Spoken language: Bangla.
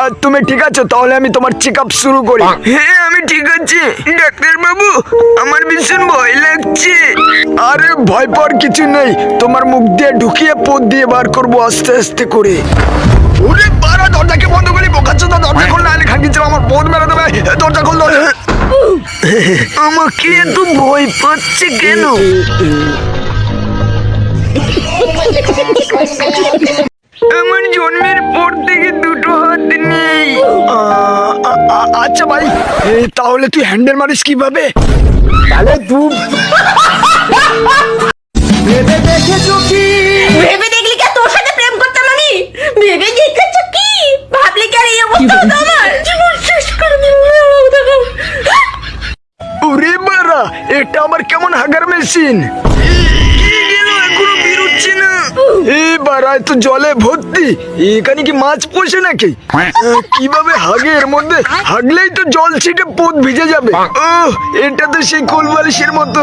আর তুমি ঠিক আছো? তাহলে আমি তোমার চেক আপ শুরু করি। হ্যাঁ আমি ঠিক আছি। ডাক্তার বাবু আমার ভীষণ ভয় লাগছে। আরে ভয় পাওয়ার কিছু নেই। তোমার মুখ দিয়ে ঢুকিয়ে পথ দিয়ে বার করব আস্তে আস্তে করে। ওরে বারা দরজাকে বন্ধ করি বোকাচ্ছ তো দরজা খুললে আলে খাঙ্গিছিল আমার বোধ মেরে দেবে। দরজা খুললো আমাকে এত ভয় পাচ্ছে কেন? আচ্ছা ভাই তাহলে তুই হ্যান্ডেল মারিস কীভাবে? তাহলে ভেবে দেখেছ কি? ভেবে দেখলি কি তোর সাথে প্রেম করতাম আমি? ভেবে দেখেছ কি? ভাবলি কি আর এই অবস্থা হতো আমার? জীবন শেষ করে দিল ওরে বারা এটা আবার কেমন হাগার মেশিন বারা তো জলে ভর্তি। এখানে কি মাছ পোষে নাকি? কীভাবে হাগে এর মধ্যে? হাগলেই তো জল ছিটে পোত ভিজে যাবে। ও এটা তো সেই কোল বালিশের মতো।